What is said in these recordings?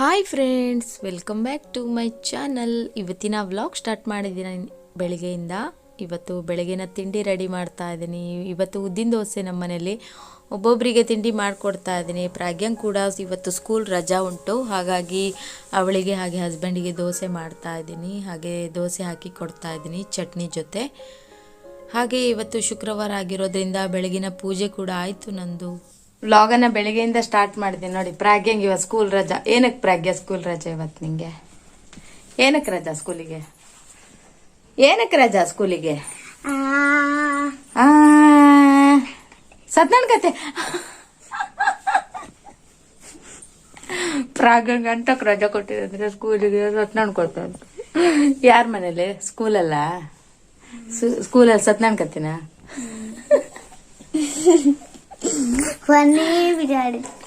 Hi friends, welcome back to my channel. ಇವತ್ತಿನ vlog start ಮಾಡಿದ್ದೀನಿ ಬೆಳಗ್ಗೆಯಿಂದ. ಇವತ್ತು ಬೆಳಗಿನ ತಿಂಡಿ ರೆಡಿ ಮಾಡ್ತಾ ಇದ್ದೀನಿ. ಇವತ್ತು ಉದ್ದಿನ ದೋಸೆ ನಮ್ಮ ಮನೇಲಿ ಒಬ್ಬೊಬ್ಬರಿಗೆ ತಿಂಡಿ ಮಾಡಿಕೊಡ್ತಾ ಇದ್ದೀನಿ. ಪ್ರಾಗ್ಯಂಗ್ ಕೂಡ ಇವತ್ತು ಸ್ಕೂಲ್ ರಜಾ ಉಂಟು. ಹಾಗಾಗಿ ಅವಳಿಗೆ ಹಾಗೆ ಹಸ್ಬೆಂಡಿಗೆ ದೋಸೆ ಮಾಡ್ತಾ ಇದ್ದೀನಿ. ಹಾಗೆ ದೋಸೆ ಹಾಕಿ ಕೊಡ್ತಾ ಇದ್ದೀನಿ ಚಟ್ನಿ ಜೊತೆ. ಹಾಗೆ ಇವತ್ತು ಶುಕ್ರವಾರ ಆಗಿರೋದ್ರಿಂದ ಬೆಳಗಿನ ಪೂಜೆ ಕೂಡ ಆಯಿತು ನಂದು. ವ್ಲಾಗನ್ನ ಬೆಳಿಗ್ಗೆಯಿಂದ ಸ್ಟಾರ್ಟ್ ಮಾಡಿದೆ ನೋಡಿ. ಪ್ರಾಗ್ಯಂಗೆ ಇವತ್ತು ಸ್ಕೂಲ್ ರಜಾ. ಏನಕ್ಕೆ ಪ್ರಾಗ್ಯ ಸ್ಕೂಲ್ ರಜಾ ಇವತ್ತು ನಿಮಗೆ ಏನಕ್ಕೆ ರಜಾ ಸ್ಕೂಲಿಗೆ ಏನಕ್ಕೆ ರಜಾ ಸ್ಕೂಲಿಗೆ ಸತ್ಯನಾರಾಯಣ ಕತೆ ಪ್ರಾಗಂಗ್ ಗಂಟಕ್ ರಜಾ ಕೊಟ್ಟಿದ್ರೆ ಸ್ಕೂಲಿಗೆ ಸತ್ನಾನ್ ಕೊಡ್ತಾರೆ ಯಾರ ಮನೇಲಿ? ಸ್ಕೂಲಲ್ಲ ಸ್ಕೂಲಲ್ಲಿ ಸತ್ಯನಾರಾಯಣ ಕತೆನಾ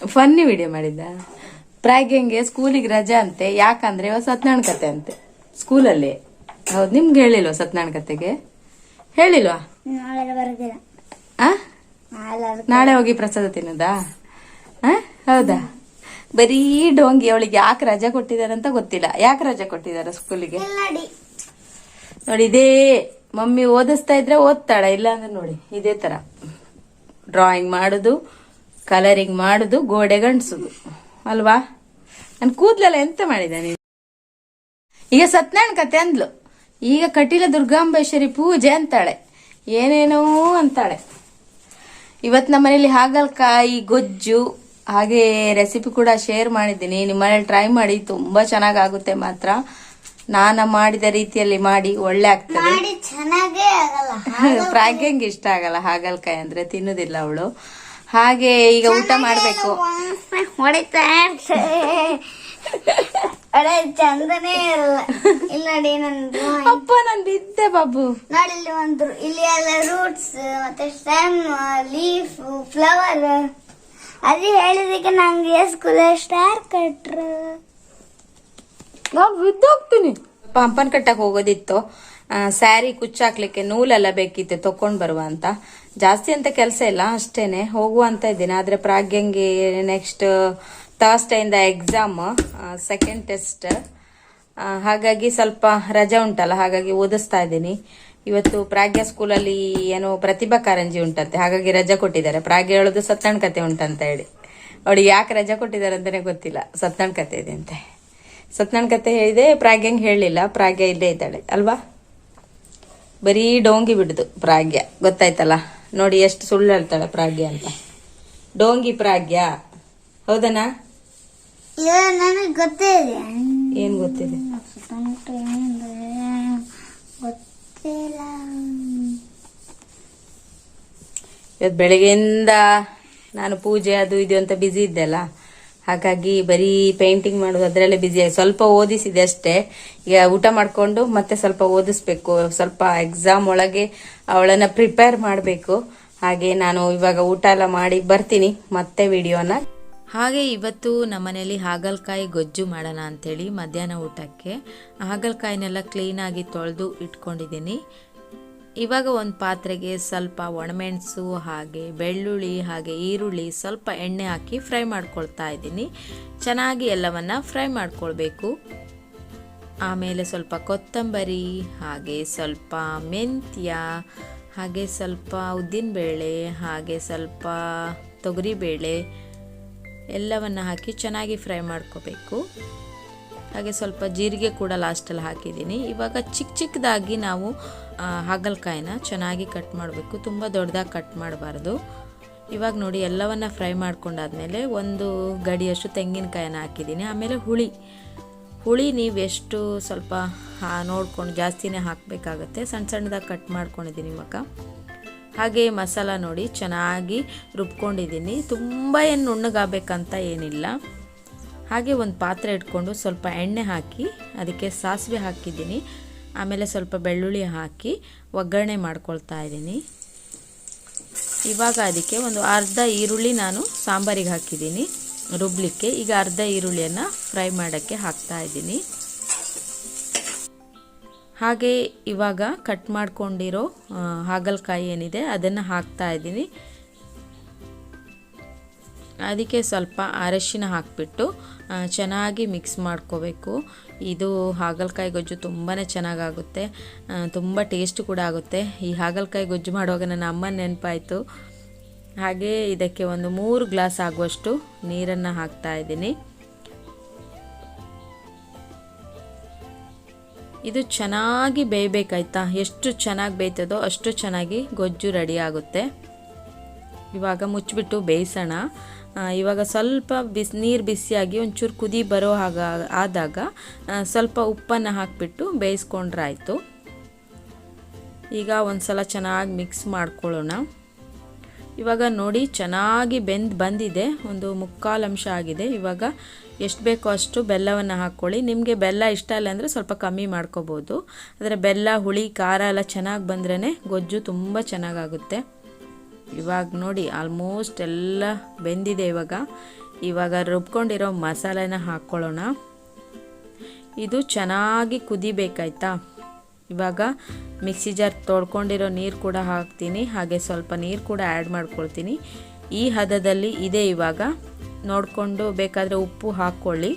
ಫನ್ನಿ ವಿಡಿಯೋ ಮಾಡಿದ್ದ. ಪ್ರಾಗ್ಯಂಗೆ ಸ್ಕೂಲಿಗೆ ರಜಾ ಅಂತೆ. ಯಾಕಂದ್ರೆ ಇವ ಸತ್ಯನಾರಾಯಣ ಕತೆ ಅಂತೆ. ಸ್ಕೂಲಲ್ಲಿ. ಹೌದು ನಿಮ್ಗೆ ಹೇಳಿಲ್ವಾ ಸತ್ನಾರಾಯಣ ಕತೆಗೆ? ಹೇಳಿಲ್ವಾ? ನಾಳೆ ಬರೋದಿಲ್ಲ. ಆ? ನಾಳೆ ಹೋಗಿ ಪ್ರಸಾದ ತಿನ್ನೋದಾ? ಆ? ಹೌದಾ? ಬರೀ ಡೋಂಗಿ ಅವಳಿಗೆ ಯಾಕೆ ರಜಾ ಕೊಟ್ಟಿದಾರಂತ ಗೊತ್ತಿಲ್ಲ. ಯಾಕೆ ರಜಾ ಕೊಟ್ಟಿದಾರ ಸ್ಕೂಲಿಗೆ? ನೋಡಿ ಇದೇ ಮಮ್ಮಿ ಓದಿಸ್ತಾ ಇದ್ರೆ ಓದ್ತಾಳ ಇಲ್ಲ ಅಂದ್ರೆ ನೋಡಿ ಇದೇ ತರ. ಡ್ರಾಯಿಂಗ್ ಮಾಡುದು ಕಲರಿಂಗ್ ಮಾಡುದು ಗೋಡೆ ಗಂಡ್ಸುದು. ಅಲ್ವಾ? ನನ್ ಕೂದ್ಲೆಲ್ಲ ಎಂತ ಮಾಡಿದ ನೀನು? ಈಗ ಸತ್ಯನಾರಾಯಣ ಕತೆ ಅಂದ್ಲು. ಈಗ ಕಟೀಲ ದುರ್ಗಾಂಬೇಶ್ವರಿ ಪೂಜೆ ಅಂತಾಳೆ. ಏನೇನೋ ಅಂತಾಳೆ. ಇವತ್ತು ನಮ್ಮ ಮನೇಲಿ ಹಾಗಲಕಾಯಿ ಗೊಜ್ಜು ಹಾಗೆ ರೆಸಿಪಿ ಕೂಡ ಶೇರ್ ಮಾಡಿದ್ದೀನಿ. ನಿಮ್ಮ ಮನೇಲಿ ಟ್ರೈ ಮಾಡಿ ತುಂಬಾ ಚೆನ್ನಾಗಾಗುತ್ತೆ ಮಾತ್ರ. ನಾನು ಮಾಡಿದ ರೀತಿಯಲ್ಲಿ ಮಾಡಿ ಒಳ್ಳೆ ಆಗ್ತದೆ. ಮಾಡಿ ಚೆನ್ನಾಗೇ ಆಗಲ್ಲ. ಪ್ರಾಗ್ಯಂಗೆ ಇಷ್ಟ ಆಗಲ್ಲ ಹಾಗಲಕಾಯಿ ಅಂದ್ರೆ ತಿನ್ನುದಿಲ್ಲ ಅವಳು. ಹಾಗೆ ಈಗ ಊಟ ಮಾಡ್ಬೇಕು. ಹೊಡಿತಾ. ಅಡೆ ಚಂದನೇ ಇರಲ್ಲ ಇಲ್ಲಿ ನೋಡಿ ನಂದು ಅಪ್ಪ ನಾನು ಬಿದ್ದೆ ಬಾಬು. ನೋಡಿ ಇಲ್ಲಿ ಒಂದು ಇಲ್ಲಿ ಎಲ್ಲ ರೂಟ್ಸ್ ಮತ್ತೆ ಸ್ಟೆಮ್ ಲೀಫ್ ಫ್ಲವರ್ ಅಲ್ಲಿ ಹೇಳಿದಕ್ಕೆ ನಂಗೆ ಸ್ಕೂಲ್ ಸ್ಟಾರ್ ಕಟ್ರು ನಾನು ಬಿದ್ದೋಗ್ತೀನಿ ಪಂಪನ್ ಕಟ್ಟಕ್ಕೆ ಹೋಗೋದಿತ್ತು. ಸ್ಯಾರಿ ಕುಚ್ಚಾಕ್ಲಿಕ್ಕೆ ನೂಲೆಲ್ಲ ಬೇಕಿತ್ತು ತಕೊಂಡ್ ಬರುವ ಅಂತ. ಜಾಸ್ತಿ ಅಂತ ಕೆಲಸ ಇಲ್ಲ, ಅಷ್ಟೇನೆ. ಹೋಗುವ ಅಂತ ಇದ್ದೀನಿ. ಆದ್ರೆ ಪ್ರಾಗ್ಯಂಗೆ ನೆಕ್ಸ್ಟ್ ಥರ್ಸ್ಡೇ ಇಂದ ಎಕ್ಸಾಮ್ ಸೆಕೆಂಡ್ ಟೆಸ್ಟ್ ಹಾಗಾಗಿ ಸ್ವಲ್ಪ ರಜೆ ಉಂಟಲ್ಲ, ಹಾಗಾಗಿ ಓದಿಸ್ತಾ ಇದ್ದೀನಿ. ಇವತ್ತು ಪ್ರಾಗ್ಯ ಸ್ಕೂಲಲ್ಲಿ ಏನೋ ಪ್ರತಿಭಾ ಕಾರಂಜಿ ಉಂಟಂತೆ, ಹಾಗಾಗಿ ರಜೆ ಕೊಟ್ಟಿದ್ದಾರೆ. ಪ್ರಾಗ್ಯ ಹೇಳೋದು ಸತ್ಯಣ್ಣ ಕತೆ ಉಂಟಂತ ಹೇಳಿ. ಅವಳಿಗೆ ಯಾಕೆ ರಜೆ ಕೊಟ್ಟಿದ್ದಾರೆ ಅಂತಲೇ ಗೊತ್ತಿಲ್ಲ. ಸತ್ಯಣ್ಣ ಕತೆ ಇದೆ ಅಂತೆ. ಸತ್ಯನಾರಾಯಣ ಕತೆ ಹೇಳಿದೆ ಪ್ರಾಗ್ಯಂಗೆ ಹೇಳಲಿಲ್ಲ ಪ್ರಾಗ್ಯ ಇಲ್ಲೇ ಇದ್ದಾಳೆ ಅಲ್ವಾ? ಬರೀ ಡೋಂಗಿ ಬಿಡುದು ಪ್ರಾಗ್ಯ ಗೊತ್ತಾಯ್ತಲ್ಲ? ನೋಡಿ ಎಷ್ಟು ಸುಳ್ಳು ಹೇಳ್ತಾಳೆ ಪ್ರಾಗ್ಯ ಅಂತ. ಡೋಂಗಿ ಪ್ರಾಗ್ಯ ಹೌದನಾ? ನನಗೆ ಗೊತ್ತೇ ಇದೆ ಏನ್ ಗೊತ್ತಿದೆ? ಗೊತ್ತಿಲ್ಲ. ಇವತ್ತು ಬೆಳಗ್ಗೆಯಿಂದ ನಾನು ಪೂಜೆ ಅದು ಇದು ಅಂತ ಬ್ಯುಸಿ ಇದ್ದೆಲ್ಲ ಹಾಗಾಗಿ ಬರೀ ಪೇಂಟಿಂಗ್ ಮಾಡೋದು ಅದರಲ್ಲೇ ಆಗಿ ಸ್ವಲ್ಪ ಓದಿಸಿದೆ ಅಷ್ಟೇ. ಈಗ ಊಟ ಮಾಡ್ಕೊಂಡು ಮತ್ತೆ ಸ್ವಲ್ಪ ಓದಿಸ್ಬೇಕು. ಸ್ವಲ್ಪ ಎಕ್ಸಾಮ್ ಒಳಗೆ ಅವಳನ್ನ ಪ್ರಿಪೇರ್ ಮಾಡಬೇಕು. ಹಾಗೆ ನಾನು ಇವಾಗ ಊಟ ಎಲ್ಲ ಮಾಡಿ ಬರ್ತೀನಿ. ಮತ್ತೆ ವಿಡಿಯೋನ. ಹಾಗೆ ಇವತ್ತು ನಮ್ಮನೇಲಿ ಹಾಗಲಕಾಯಿ ಗೊಜ್ಜು ಮಾಡೋಣ ಅಂಥೇಳಿ ಮಧ್ಯಾಹ್ನ ಊಟಕ್ಕೆ. ಹಾಗಲಕಾಯಿನೆಲ್ಲ ಕ್ಲೀನಾಗಿ ತೊಳೆದು ಇಟ್ಕೊಂಡಿದ್ದೀನಿ. ಇವಾಗ ಒಂದು ಪಾತ್ರೆಗೆ ಸ್ವಲ್ಪ ಒಣಮೆಣಸು, ಹಾಗೆ ಬೆಳ್ಳುಳ್ಳಿ, ಹಾಗೆ ಈರುಳ್ಳಿ ಸ್ವಲ್ಪ ಎಣ್ಣೆ ಹಾಕಿ ಫ್ರೈ ಮಾಡ್ಕೊಳ್ತಾ ಇದ್ದೀನಿ. ಚೆನ್ನಾಗಿ ಎಲ್ಲವನ್ನು ಫ್ರೈ ಮಾಡ್ಕೊಳ್ಬೇಕು. ಆಮೇಲೆ ಸ್ವಲ್ಪ ಕೊತ್ತಂಬರಿ, ಹಾಗೆ ಸ್ವಲ್ಪ ಮೆಂತ್ಯ, ಹಾಗೆ ಸ್ವಲ್ಪ ಉದ್ದಿನಬೇಳೆ, ಹಾಗೆ ಸ್ವಲ್ಪ ತೊಗರಿಬೇಳೆ ಎಲ್ಲವನ್ನು ಹಾಕಿ ಚೆನ್ನಾಗಿ ಫ್ರೈ ಮಾಡ್ಕೋಬೇಕು. ಹಾಗೆ ಸ್ವಲ್ಪ ಜೀರಿಗೆ ಕೂಡ ಲಾಸ್ಟಲ್ಲಿ ಹಾಕಿದ್ದೀನಿ. ಇವಾಗ ಚಿಕ್ಕ ಚಿಕ್ಕದಾಗಿ ನಾವು ಹಾಗಲಕಾಯಿನ ಚೆನ್ನಾಗಿ ಕಟ್ ಮಾಡಬೇಕು. ತುಂಬ ದೊಡ್ಡದಾಗಿ ಕಟ್ ಮಾಡಬಾರ್ದು. ಇವಾಗ ನೋಡಿ, ಎಲ್ಲವನ್ನು ಫ್ರೈ ಮಾಡ್ಕೊಂಡಾದ್ಮೇಲೆ ಒಂದು ಗಡಿಯಷ್ಟು ತೆಂಗಿನಕಾಯನ್ನ ಹಾಕಿದ್ದೀನಿ. ಆಮೇಲೆ ಹುಳಿ. ಹುಳಿ ನೀವು ಎಷ್ಟು ಸ್ವಲ್ಪ ನೋಡ್ಕೊಂಡು ಜಾಸ್ತಿನೇ ಹಾಕಬೇಕಾಗತ್ತೆ. ಸಣ್ಣ ಸಣ್ಣದಾಗಿ ಕಟ್ ಮಾಡ್ಕೊಂಡಿದ್ದೀನಿ ಇವಾಗ. ಹಾಗೆ ಮಸಾಲ ನೋಡಿ ಚೆನ್ನಾಗಿ ರುಬ್ಕೊಂಡಿದ್ದೀನಿ. ತುಂಬ ಏನು ನುಣ್ಣಗಾಗಬೇಕಂತ ಏನಿಲ್ಲ. ಹಾಗೆ ಒಂದು ಪಾತ್ರೆ ಇಟ್ಕೊಂಡು ಸ್ವಲ್ಪ ಎಣ್ಣೆ ಹಾಕಿ, ಅದಕ್ಕೆ ಸಾಸಿವೆ ಹಾಕಿದ್ದೀನಿ. ಆಮೇಲೆ ಸ್ವಲ್ಪ ಬೆಳ್ಳುಳ್ಳಿ ಹಾಕಿ ಒಗ್ಗರಣೆ ಮಾಡ್ಕೊಳ್ತಾ ಇದ್ದೀನಿ. ಇವಾಗ ಅದಕ್ಕೆ ಒಂದು ಅರ್ಧ ಈರುಳ್ಳಿ ನಾನು ಸಾಂಬಾರಿಗೆ ಹಾಕಿದ್ದೀನಿ. ರುಬ್ಲಿಕ್ಕೆ ಈಗ ಅರ್ಧ ಈರುಳ್ಳಿಯನ್ನು ಫ್ರೈ ಮಾಡೋಕ್ಕೆ ಹಾಕ್ತಾ ಇದ್ದೀನಿ. ಹಾಗೆ ಇವಾಗ ಕಟ್ ಮಾಡ್ಕೊಂಡಿರೋ ಹಾಗಲಕಾಯಿ ಏನಿದೆ ಅದನ್ನು ಹಾಕ್ತಾ ಇದ್ದೀನಿ. ಅದಕ್ಕೆ ಸ್ವಲ್ಪ ಅರಶಿನ ಹಾಕಿಬಿಟ್ಟು ಚೆನ್ನಾಗಿ ಮಿಕ್ಸ್ ಮಾಡ್ಕೋಬೇಕು. ಇದು ಹಾಗಲಕಾಯಿ ಗೊಜ್ಜು ತುಂಬಾ ಚೆನ್ನಾಗಾಗುತ್ತೆ. ತುಂಬ ಟೇಸ್ಟ್ ಕೂಡ ಆಗುತ್ತೆ. ಈ ಹಾಗಲಕಾಯಿ ಗೊಜ್ಜು ಮಾಡುವಾಗ ನನ್ನ ಅಮ್ಮನ ನೆನಪಾಯಿತು. ಹಾಗೆ ಇದಕ್ಕೆ ಒಂದು ಮೂರು ಗ್ಲಾಸ್ ಆಗುವಷ್ಟು ನೀರನ್ನು ಹಾಕ್ತಾ ಇದ್ದೀನಿ. ಇದು ಚೆನ್ನಾಗಿ ಬೇಯಬೇಕಾಯ್ತಾ? ಎಷ್ಟು ಚೆನ್ನಾಗಿ ಬೇಯ್ತದೋ ಅಷ್ಟು ಚೆನ್ನಾಗಿ ಗೊಜ್ಜು ರೆಡಿ ಆಗುತ್ತೆ. ಇವಾಗ ಮುಚ್ಚಿಬಿಟ್ಟು ಬೇಯಿಸೋಣ. ಇವಾಗ ಸ್ವಲ್ಪ ಬಿಸಿ, ನೀರು ಬಿಸಿಯಾಗಿ ಒಂಚೂರು ಕುದಿ ಬರೋ ಹಾಗ, ಆದಾಗ ಸ್ವಲ್ಪ ಉಪ್ಪನ್ನು ಹಾಕಿಬಿಟ್ಟು ಬೇಯಿಸ್ಕೊಂಡ್ರಾಯಿತು. ಈಗ ಒಂದು ಸಲ ಚೆನ್ನಾಗಿ ಮಿಕ್ಸ್ ಮಾಡ್ಕೊಳ್ಳೋಣ. ಇವಾಗ ನೋಡಿ ಚೆನ್ನಾಗಿ ಬೆಂದು, ಬಂದಿದೆ. ಒಂದು ಮುಕ್ಕಾಲು ಅಂಶ ಆಗಿದೆ. ಇವಾಗ ಎಷ್ಟು ಬೇಕೋ ಅಷ್ಟು ಬೆಲ್ಲವನ್ನು ಹಾಕ್ಕೊಳ್ಳಿ. ನಿಮಗೆ ಬೆಲ್ಲ ಇಷ್ಟ ಇಲ್ಲ ಅಂದರೆ ಸ್ವಲ್ಪ ಕಮ್ಮಿ ಮಾಡ್ಕೋಬೋದು. ಆದರೆ ಬೆಲ್ಲ, ಹುಳಿ, ಖಾರ ಎಲ್ಲ ಚೆನ್ನಾಗಿ ಬಂದ್ರೇ ಗೊಜ್ಜು ತುಂಬ ಚೆನ್ನಾಗಾಗುತ್ತೆ. ಇವಾಗ ನೋಡಿ ಆಲ್ಮೋಸ್ಟ್ ಎಲ್ಲ ಬೆಂದಿದೆ ಇವಾಗ. ಇವಾಗ ರುಬ್ಕೊಂಡಿರೋ ಮಸಾಲೆನ ಹಾಕ್ಕೊಳ್ಳೋಣ ಇದು ಚೆನ್ನಾಗಿ ಕುದಿಬೇಕಾಯ್ತಾ? ಇವಾಗ ಮಿಕ್ಸಿ ಜಾರ್ ತೊಳ್ಕೊಂಡಿರೋ ನೀರು ಕೂಡ ಹಾಕ್ತೀನಿ. ಹಾಗೆ ಸ್ವಲ್ಪ ನೀರು ಕೂಡ ಆ್ಯಡ್ ಮಾಡ್ಕೊಳ್ತೀನಿ. ಈ ಹದದಲ್ಲಿ ಇದೆ ಇವಾಗ. ನೋಡಿಕೊಂಡು ಬೇಕಾದರೆ ಉಪ್ಪು ಹಾಕ್ಕೊಳ್ಳಿ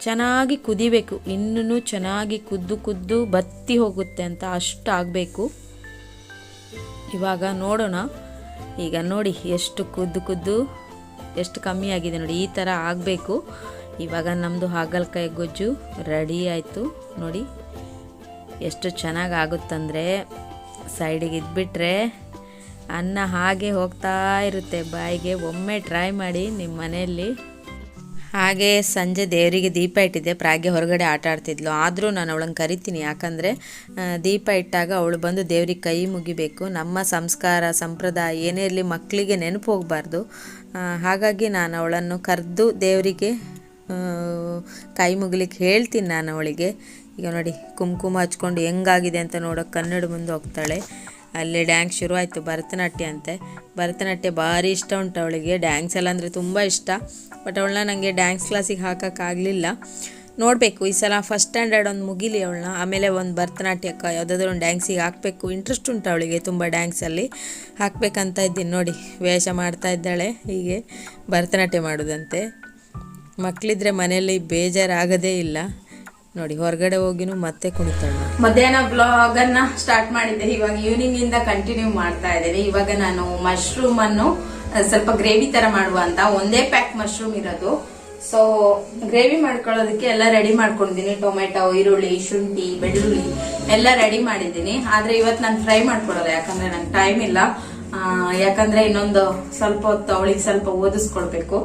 ಚೆನ್ನಾಗಿ ಕುದಿಬೇಕು. ಇನ್ನೂ ಚೆನ್ನಾಗಿ ಕುದ್ದು ಕುದ್ದು ಬತ್ತಿ ಹೋಗುತ್ತೆ ಅಂತ ಅಷ್ಟು ಆಗಬೇಕು. ಇವಾಗ ನೋಡೋಣ. ಈಗ ನೋಡಿ ಎಷ್ಟು ಕುದ್ದು ಕುದ್ದು, ಎಷ್ಟು ಕಮ್ಮಿ ಆಗಿದೆ ನೋಡಿ, ಈ ಥರ ಆಗಬೇಕು. ಇವಾಗ ನಮ್ಮದು ಹಾಗಲಕಾಯಿ ಗೊಜ್ಜು ರೆಡಿ ಆಯಿತು. ನೋಡಿ ಎಷ್ಟು ಚೆನ್ನಾಗಿ ಆಗುತ್ತಂದರೆ ಸೈಡಿಗೆ ಇದ್ಬಿಟ್ರೆ ಅನ್ನ ಹಾಗೆ ಹೋಗ್ತಾ ಇರುತ್ತೆ. ಬಾಯಿಗೆ ಒಮ್ಮೆ ಟ್ರೈ ಮಾಡಿ ನಿಮ್ಮ ಮನೆಯಲ್ಲಿ ಹಾಗೆ ಸಂಜೆ ದೇವರಿಗೆ ದೀಪ ಇಟ್ಟಿದ್ದೆ, ಪ್ರಾಗೆ ಹೊರಗಡೆ ಆಟ ಆಡ್ತಿದ್ಲು. ಆದರೂ ನಾನು ಅವಳನ್ನು ಕರಿತೀನಿ. ಯಾಕಂದರೆ ದೀಪ ಇಟ್ಟಾಗ ಅವಳು ಬಂದು ದೇವ್ರಿಗೆ ಕೈ ಮುಗಿಬೇಕು. ನಮ್ಮ ಸಂಸ್ಕಾರ, ಸಂಪ್ರದಾಯ ಏನೇ ಇರಲಿ ಮಕ್ಕಳಿಗೆ ನೆನಪು ಹೋಗಬಾರ್ದು. ಹಾಗಾಗಿ ನಾನು ಅವಳನ್ನು ಕರೆದು ದೇವರಿಗೆ ಕೈ ಮುಗಿಲಿಕ್ಕೆ ಹೇಳ್ತೀನಿ ನಾನು ಅವಳಿಗೆ. ಈಗ ನೋಡಿ, ಕುಂಕುಮ ಹಚ್ಕೊಂಡು ಹೆಂಗಾಗಿದೆ ಅಂತ ನೋಡೋಕೆ ಕನ್ನಡ ಮುಂದೆ ಹೋಗ್ತಾಳೆ. ಅಲ್ಲಿ ಡ್ಯಾನ್ಸ್ ಶುರುವಾಯಿತು ಭರತನಾಟ್ಯ ಅಂತೆ ಭರತನಾಟ್ಯ ಭಾರಿ ಇಷ್ಟ ಉಂಟು ಅವಳಿಗೆ. ಡ್ಯಾನ್ಸ್ ಎಲ್ಲ ಅಂದರೆ ತುಂಬ ಇಷ್ಟ. ಬಟ್ ಅವಳನ್ನ ನನಗೆ ಡ್ಯಾನ್ಸ್ ಕ್ಲಾಸಿಗೆ ಹಾಕೋಕ್ಕಾಗಲಿಲ್ಲ ನೋಡಬೇಕು. ಈ ಸಲ ಫಸ್ಟ್ ಸ್ಟ್ಯಾಂಡರ್ಡ್ ಒಂದು ಮುಗಿಲಿ ಅವಳನ್ನ. ಆಮೇಲೆ ಒಂದು ಭರತನಾಟ್ಯಕ್ಕೆ ಯಾವುದಾದ್ರೂ ಒಂದು ಡ್ಯಾನ್ಸಿಗೆ ಹಾಕಬೇಕು. ಇಂಟ್ರೆಸ್ಟ್ ಉಂಟು ಅವಳಿಗೆ ತುಂಬ ಡ್ಯಾನ್ಸಲ್ಲಿ ಹಾಕಬೇಕಂತ ಇದ್ದೀನಿ. ನೋಡಿ, ವೇಷ ಮಾಡ್ತಾ ಇದ್ದಾಳೆ. ಹೀಗೆ ಭರತನಾಟ್ಯ ಮಾಡೋದಂತೆ. ಮಕ್ಕಳಿದ್ರೆ ಮನೆಯಲ್ಲಿ ಬೇಜಾರಾಗದೇ ಇಲ್ಲ. ನೋಡಿ, ಹೊರಗಡೆ ಹೋಗಿನೂ ಮತ್ತೆ ಕುಣಿತಾಳೆ. ಮಧ್ಯಾಹ್ನ ಬ್ಲಾಗ್ ಅನ್ನ ಸ್ಟಾರ್ಟ್ ಮಾಡಿದ್ದೆ. ಇವಾಗ ಈವ್ನಿಂಗ್ ಇಂದ ಕಂಟಿನ್ಯೂ ಮಾಡ್ತಾ ಇದ್ದೇನೆ. ಇವಾಗ ನಾನು ಮಶ್ರೂಮ್ ಅನ್ನು ಸ್ವಲ್ಪ ಗ್ರೇವಿ ತರ ಮಾಡುವ ಅಂತ ಒಂದೇ ಪ್ಯಾಕ್ ಮಶ್ರೂಮ್ ಇರೋದು. ಸೊ ಗ್ರೇವಿ ಮಾಡ್ಕೊಳ್ಳೋದಕ್ಕೆ ಎಲ್ಲ ರೆಡಿ ಮಾಡ್ಕೊಂಡಿದ್ದೀನಿ. ಟೊಮೆಟೊ, ಈರುಳ್ಳಿ, ಶುಂಠಿ, ಬೆಳ್ಳುಳ್ಳಿ ಎಲ್ಲ ರೆಡಿ ಮಾಡಿದ್ದೀನಿ. ಆದ್ರೆ ಇವತ್ತು ನಾನು ಫ್ರೈ ಮಾಡ್ಕೊಳ್ಳೋದು ಯಾಕಂದ್ರೆ ನಂಗೆ ಟೈಮ್ ಇಲ್ಲ. ಯಾಕಂದ್ರೆ ಇನ್ನೊಂದು ಸ್ವಲ್ಪ ಹೊತ್ತು ಅವಳಿಗೆ ಸ್ವಲ್ಪ ಓದಿಸ್ಕೊಳ್ಬೇಕು.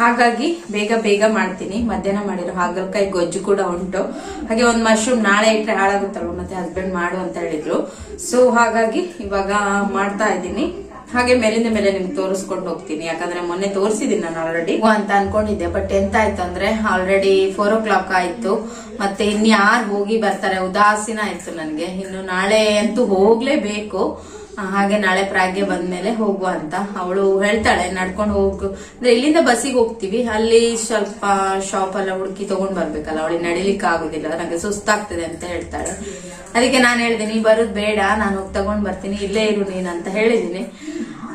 ಹಾಗಾಗಿ ಬೇಗ ಬೇಗ ಮಾಡ್ತೀನಿ. ಮಧ್ಯಾಹ್ನ ಮಾಡಿರೋ ಹಾಗಲಕಾಯಿ ಗೊಜ್ಜು ಕೂಡ ಉಂಟು. ಹಾಗೆ ಒಂದು ಮಶ್ರೂಮ್ ನಾಳೆ ಇಟ್ಟರೆ ಹಾಳಾಗುತ್ತಲ್ವ, ಮತ್ತೆ ಹಸ್ಬೆಂಡ್ ಮಾಡು ಅಂತ ಹೇಳಿದ್ರು. ಸೊ ಹಾಗಾಗಿ ಇವಾಗ ಮಾಡ್ತಾ ಇದ್ದೀನಿ. ಹಾಗೆ ಮೇಲಿಂದ ಮೇಲೆ ನಿಮ್ಗೆ ತೋರಿಸ್ಕೊಂಡು ಹೋಗ್ತೀನಿ. ಯಾಕಂದ್ರೆ ಮೊನ್ನೆ ತೋರಿಸಿದೀನಿ ನಾನು ಆಲ್ರೆಡಿ ಅಂತ ಅನ್ಕೊಂಡಿದ್ದೆ. ಬಟ್ ಎಂತ ಆಯ್ತು ಅಂದ್ರೆ ಆಲ್ರೆಡಿ ಫೋರ್ ಓ ಕ್ಲಾಕ್ ಆಯ್ತು. ಮತ್ತೆ ಇನ್ಯಾರು ಹೋಗಿ ಬರ್ತಾರೆ? ಉದಾಸೀನ ಆಯ್ತು ನನಗೆ. ಇನ್ನು ನಾಳೆ ಅಂತೂ ಹೋಗ್ಲೇಬೇಕು. ಹಾಗೆ ನಾಳೆ ಪ್ರಾಗ್ಗೆ ಬಂದ್ಮೇಲೆ ಹೋಗುವ ಅಂತ. ಅವಳು ಹೇಳ್ತಾಳೆ, ನಡ್ಕೊಂಡು ಹೋಗು. ಅಂದ್ರೆ ಇಲ್ಲಿಂದ ಬಸ್ಸಿಗೆ ಹೋಗ್ತೀವಿ. ಅಲ್ಲಿ ಸ್ವಲ್ಪ ಶಾಪ್ ಎಲ್ಲ ಹುಡುಕಿ ತಗೊಂಡ್ ಬರ್ಬೇಕಲ್ಲ. ಅವಳಿಗೆ ನಡಿಲಿಕ್ಕೆ ಆಗುದಿಲ್ಲ. ನಂಗೆ ಸುಸ್ತಾಗ್ತದೆ ಅಂತ ಹೇಳ್ತಾಳೆ. ಅದಕ್ಕೆ ನಾನು ಹೇಳಿದೆ, ನೀ ಬರೋದ್ ಬೇಡ. ನಾನು ಹೋಗಿ ತಗೊಂಡ್ ಬರ್ತೀನಿ. ಇಲ್ಲೇ ಇರು ನೀನ್ ಅಂತ ಹೇಳಿದೀನಿ.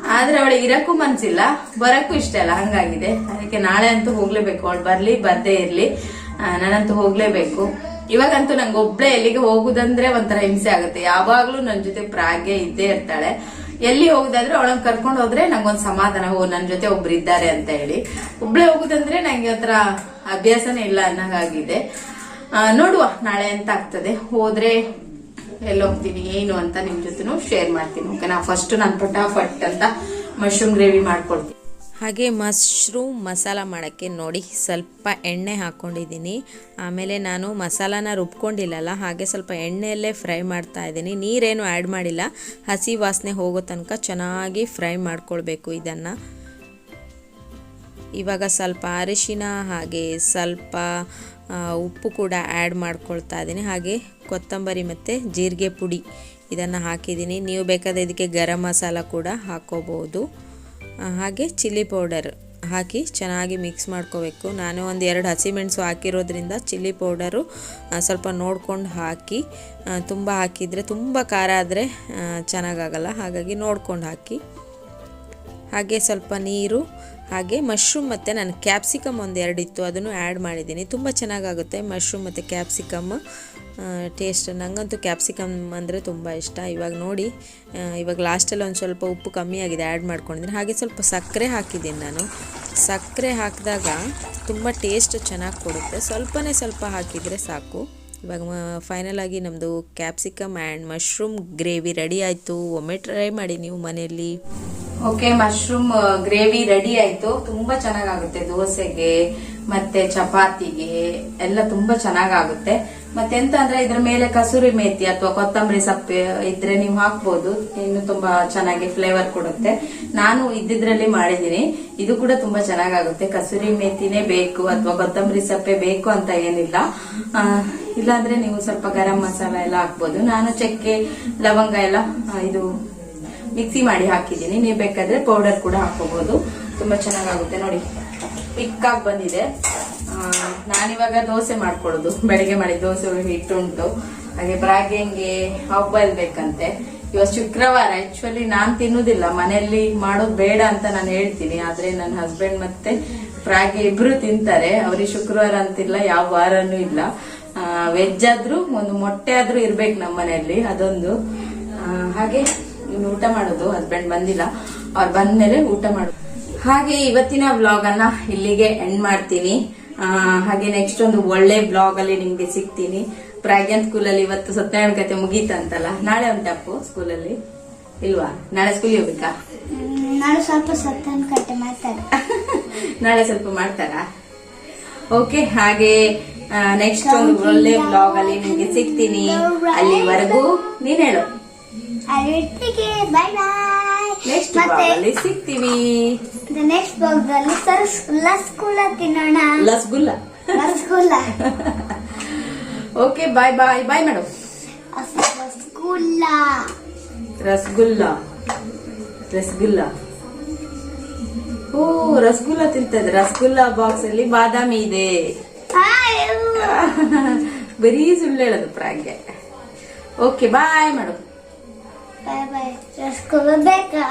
ಆದ್ರೆ ಅವಳಿಗೆ ಇರಕ್ಕೂ ಮನ್ಸಿಲ್ಲ. ಬರಕ್ಕೂ ಇಷ್ಟ ಅಲ್ಲ ಹಂಗಾಗಿದೆ. ಅದಕ್ಕೆ ನಾಳೆ ಅಂತೂ ಹೋಗ್ಲೇಬೇಕು. ಅವಳು ಬರ್ಲಿ, ಬರ್ದೇ ಇರ್ಲಿ. ನಾನಂತೂ ಹೋಗ್ಲೇಬೇಕು. ಇವಾಗಂತೂ ನಂಗೆ ಒಬ್ಳೆ ಎಲ್ಲಿಗೆ ಹೋಗುದಂದ್ರೆ ಒಂಥರ ಹಿಂಸೆ ಆಗುತ್ತೆ. ಯಾವಾಗ್ಲೂ ನನ್ನ ಜೊತೆ ಪ್ರಾಗೆ ಇದ್ದೇ ಇರ್ತಾಳೆ. ಎಲ್ಲಿ ಹೋಗುದಾದ್ರೆ ಅವಳನ್ನ ಕರ್ಕೊಂಡು ಹೋದ್ರೆ ನಂಗೊಂದ್ ಸಮಾಧಾನ, ಓ ನನ್ನ ಜೊತೆ ಒಬ್ರು ಇದ್ದಾರೆ ಅಂತ ಹೇಳಿ. ಒಬ್ಳೆ ಹೋಗುದಂದ್ರೆ ನಂಗೆ ಒಂಥರ ಅಭ್ಯಾಸನೇ ಇಲ್ಲ ಅನ್ನಂಗಾಗಿದೆ. ನೋಡುವ ನಾಳೆ ಅಂತ ಆಗ್ತದೆ. ಹೋದ್ರೆ ಎಲ್ಲಿ ಹೋಗ್ತೀನಿ ಏನು ಅಂತ ನಿಮ್ ಜೊತೆನೂ ಶೇರ್ ಮಾಡ್ತೀನಿ ಓಕೆನಾ ಫಸ್ಟ್ ನಾನು ಪಟಾಫಟ್ ಅಂತ ಮಶ್ರೂಮ್ ಗ್ರೇವಿ ಮಾಡ್ಕೊಳ್ತೀನಿ. ಹಾಗೆ ಮಶ್ರೂಮ್ ಮಸಾಲ ಮಾಡೋಕ್ಕೆ ನೋಡಿ ಸ್ವಲ್ಪ ಎಣ್ಣೆ ಹಾಕ್ಕೊಂಡಿದ್ದೀನಿ. ಆಮೇಲೆ ನಾನು ಮಸಾಲಾನ ರುಬ್ಕೊಂಡಿಲ್ಲಲ್ಲ ಹಾಗೆ ಸ್ವಲ್ಪ ಎಣ್ಣೆಯಲ್ಲೇ ಫ್ರೈ ಮಾಡ್ತಾ ಇದ್ದೀನಿ. ನೀರೇನು ಆ್ಯಡ್ ಮಾಡಿಲ್ಲ. ಹಸಿ ವಾಸನೆ ಹೋಗೋ ತನಕ ಚೆನ್ನಾಗಿ ಫ್ರೈ ಮಾಡ್ಕೊಳ್ಬೇಕು ಇದನ್ನು. ಇವಾಗ ಸ್ವಲ್ಪ ಅರಿಶಿನ ಹಾಗೆ ಸ್ವಲ್ಪ ಉಪ್ಪು ಕೂಡ ಆ್ಯಡ್ ಮಾಡ್ಕೊಳ್ತಾ ಇದ್ದೀನಿ. ಹಾಗೆ ಕೊತ್ತಂಬರಿ ಮತ್ತು ಜೀರಿಗೆ ಪುಡಿ ಇದನ್ನು ಹಾಕಿದ್ದೀನಿ. ನೀವು ಬೇಕಾದ ಇದಕ್ಕೆ ಗರಂ ಮಸಾಲ ಕೂಡ ಹಾಕೋಬೋದು. ಆ, ಹಾಗೆ ಚಿಲ್ಲಿ ಪೌಡರ್ ಹಾಕಿ ಚೆನ್ನಾಗಿ ಮಿಕ್ಸ್ ಮಾಡ್ಕೋಬೇಕು. ನಾನು ಒಂದು ಎರಡು ಹಸಿಮೆಣಸು ಹಾಕಿರೋದ್ರಿಂದ ಚಿಲ್ಲಿ ಪೌಡರು ಸ್ವಲ್ಪ ನೋಡ್ಕೊಂಡು ಹಾಕಿ ತುಂಬ ಹಾಕಿದರೆ ತುಂಬ ಖಾರ ಆದರೆ ಚೆನ್ನಾಗಾಗಲ್ಲ ಹಾಗಾಗಿ ನೋಡ್ಕೊಂಡು ಹಾಕಿ. ಹಾಗೆ ಸ್ವಲ್ಪ ನೀರು ಹಾಗೆ ಮಶ್ರೂಮ್ ಮತ್ತು ನಾನು ಕ್ಯಾಪ್ಸಿಕಮ್ ಒಂದು ಇತ್ತು, ಅದನ್ನು ಆ್ಯಡ್ ಮಾಡಿದ್ದೀನಿ. ತುಂಬ ಚೆನ್ನಾಗಾಗುತ್ತೆ ಮಶ್ರೂಮ್ ಮತ್ತು ಕ್ಯಾಪ್ಸಿಕಮ್. ಟೇಸ್ಟ್ ನನಗಂತೂ ಕ್ಯಾಪ್ಸಿಕಮ್ ಅಂದರೆ ತುಂಬ ಇಷ್ಟ. ಇವಾಗ ನೋಡಿ ಇವಾಗ ಲಾಸ್ಟಲ್ಲಿ ಒಂದು ಸ್ವಲ್ಪ ಉಪ್ಪು ಕಮ್ಮಿ ಆಗಿದೆ ಆ್ಯಡ್ ಮಾಡ್ಕೊಂಡಿದ್ದೀನಿ. ಹಾಗೆ ಸ್ವಲ್ಪ ಸಕ್ಕರೆ ಹಾಕಿದ್ದೀನಿ ನಾನು. ಸಕ್ಕರೆ ಹಾಕಿದಾಗ ತುಂಬ ಟೇಸ್ಟ್ ಚೆನ್ನಾಗಿ ಕೊಡುತ್ತೆ. ಸ್ವಲ್ಪನೇ ಸ್ವಲ್ಪ ಹಾಕಿದರೆ ಸಾಕು. ಇವಾಗ ಫೈನಲ್ ಆಗಿ ನಮ್ಮದು capsicum and mushroom gravy ready ಆಯಿತು. ಒಮ್ಮೆ ಟ್ರೈ ಮಾಡಿ ನೀವು ಮನೆಯಲ್ಲಿ. ಓಕೆ ಮಶ್ರೂಮ್ ಗ್ರೇವಿ ರೆಡಿ ಆಯ್ತು. ತುಂಬಾ ಚೆನ್ನಾಗಾಗುತ್ತೆ ದೋಸೆಗೆ, ಮತ್ತೆ ಚಪಾತಿಗೆ, ಎಲ್ಲ ತುಂಬಾ ಚೆನ್ನಾಗಾಗುತ್ತೆ. ಮತ್ತೆ ಎಂತ ಅಂದ್ರೆ ಇದ್ರ ಮೇಲೆ ಕಸೂರಿ ಮೇಥಿ ಅಥವಾ ಕೊತ್ತಂಬರಿ ಸೊಪ್ಪು ಇದ್ರೆ ನೀವು ಹಾಕ್ಬೋದು. ಇನ್ನು ತುಂಬಾ ಚೆನ್ನಾಗಿ ಫ್ಲೇವರ್ ಕೊಡುತ್ತೆ. ನಾನು ಇದ್ದಿದ್ರಲ್ಲಿ ಮಾಡಿದೀನಿ ಇದು ಕೂಡ ತುಂಬಾ ಚೆನ್ನಾಗಾಗುತ್ತೆ. ಕಸೂರಿ ಮೇಥಿನೇ ಬೇಕು ಅಥವಾ ಕೊತ್ತಂಬರಿ ಸೊಪ್ಪೆ ಬೇಕು ಅಂತ ಏನಿಲ್ಲ. ಇಲ್ಲಾಂದ್ರೆ ನೀವು ಸ್ವಲ್ಪ ಗರಂ ಮಸಾಲ ಎಲ್ಲ ಹಾಕ್ಬೋದು. ನಾನು ಚಕ್ಕೆ, ಲವಂಗ ಎಲ್ಲ ಇದು ಮಿಕ್ಸಿ ಮಾಡಿ ಹಾಕಿದ್ದೀನಿ. ನೀವು ಬೇಕಾದ್ರೆ ಪೌಡರ್ ಕೂಡ ಹಾಕೋಬಹುದು ತುಂಬಾ ಚೆನ್ನಾಗಾಗುತ್ತೆ. ನೋಡಿ ಪಿಕ್ ಆಗಿ ಬಂದಿದೆ ನಾನಿವಾಗ ದೋಸೆ ಮಾಡ್ಕೊಳ್ಳೋದು ಬೆಳಿಗ್ಗೆ ಮಾಡಿ ದೋಸೆ ಹಿಟ್ಟು ಉಂಟು ಹಾಗೆ ಬ್ರಾಗ್ಯಂಗೆ ಬಾಯ್ಲ್ ಬೇಕಂತೆ. ಇವತ್ತು ಶುಕ್ರವಾರ. ಆಕ್ಚುಲಿ ನಾನ್ ತಿನ್ನುದಿಲ್ಲ. ಮನೆಯಲ್ಲಿ ಮಾಡೋದು ಬೇಡ ಅಂತ ನಾನು ಹೇಳ್ತೀನಿ. ಆದ್ರೆ ನನ್ನ ಹಸ್ಬೆಂಡ್ ಮತ್ತೆ ಪ್ರಾಗೆ ಇಬ್ರು ತಿಂತಾರೆ. ಅವ್ರಿಗೆ ಶುಕ್ರವಾರ ಅಂತಿಲ್ಲ, ಯಾವ ವಾರನೂ ಇಲ್ಲ. ವೆಜ್ ಆದ್ರೂ, ಒಂದು ಮೊಟ್ಟೆ ಆದ್ರೂ ಇರ್ಬೇಕು ನಮ್ಮ ಮನೆಯಲ್ಲಿ ಅದೊಂದು ಹಾಗೆ ಇನ್ನು ಊಟ ಮಾಡೋದು ಹಸ್ಬೆಂಡ್ ಬಂದಿಲ್ಲ. ಅವ್ರು ಬಂದ್ಮೇಲೆ ಊಟ ಮಾಡೋದು ಹಾಗೆ ಇವತ್ತಿನ ವ್ಲಾಗ್ ಅನ್ನ ಇಲ್ಲಿಗೆ ಎಂಡ್ ಮಾಡ್ತೀನಿ. ಹಾಗೆ ನೆಕ್ಸ್ಟ್ ಒಂದು ಒಳ್ಳೆ ವ್ಲಾಗ್ ಅಲ್ಲಿ ನಿಮ್ಗೆ ಸಿಗ್ತೀನಿ. ಪ್ರಾಗ್ಯನ್ ಸ್ಕೂಲಲ್ಲಿ ಇವತ್ತು ಸತ್ಯನಾರಾಯಣ ಕತೆ ಮುಗೀತಂತಲ್ಲ ನಾಳೆ ಉಂಟಪ್ಪು ಸ್ಕೂಲಲ್ಲಿ ಇಲ್ವಾ? ನಾಳೆ ಸ್ಕೂಲ್ ಹೋಗ್ಬೇಕಾ? ನಾಳೆ ಸ್ವಲ್ಪ ಸತ್ಯನ ಕತೆ ಮಾಡ್ತಾರ. ನಾಳೆ ಸ್ವಲ್ಪ ಮಾಡ್ತಾರಾ? ಓಕೆ ಹಾಗೆ ನೆಕ್ಸ್ಟ್ ಒಂದು ಒಳ್ಳೆ ವ್ಲಾಗ್ ಅಲ್ಲಿ ನಿಮ್ಗೆ ಸಿಗ್ತೀನಿ. ಅಲ್ಲಿವರೆಗೂ ನೀನ್ ಹೇಳು. ಬಾಯ್ ಬಾಯ್ ನೆಕ್ಸ್ಟ್ ಮತ್ತೆ ಸಿಗ್ತೀವಿ. ನೆಕ್ಸ್ಟ್ ಬ್ಲಾಗ್ದಲ್ಲಿ ಸರ್ ಲಸ್ಗುಲ್ಲ ತಿನ್ನೋಣ. Rasgulla. Rasgulla. Okay bye bye bye madam rasgulla rasgulla. Rasgulla. ಓ ರಸಗುಲ್ಲ ತಿಂತದೆ. ರಸಗುಲ್ಲ ಬಾಕ್ಸ್ ಅಲ್ಲಿ ಬಾದಾಮಿ ಇದೆ. ಬರೀ ಸುಳ್ಳು ಹೇಳೋದು ಪ್ರಾಗ್ಗೆ okay bye madam bye bye rasgulla ಬೇಕಾ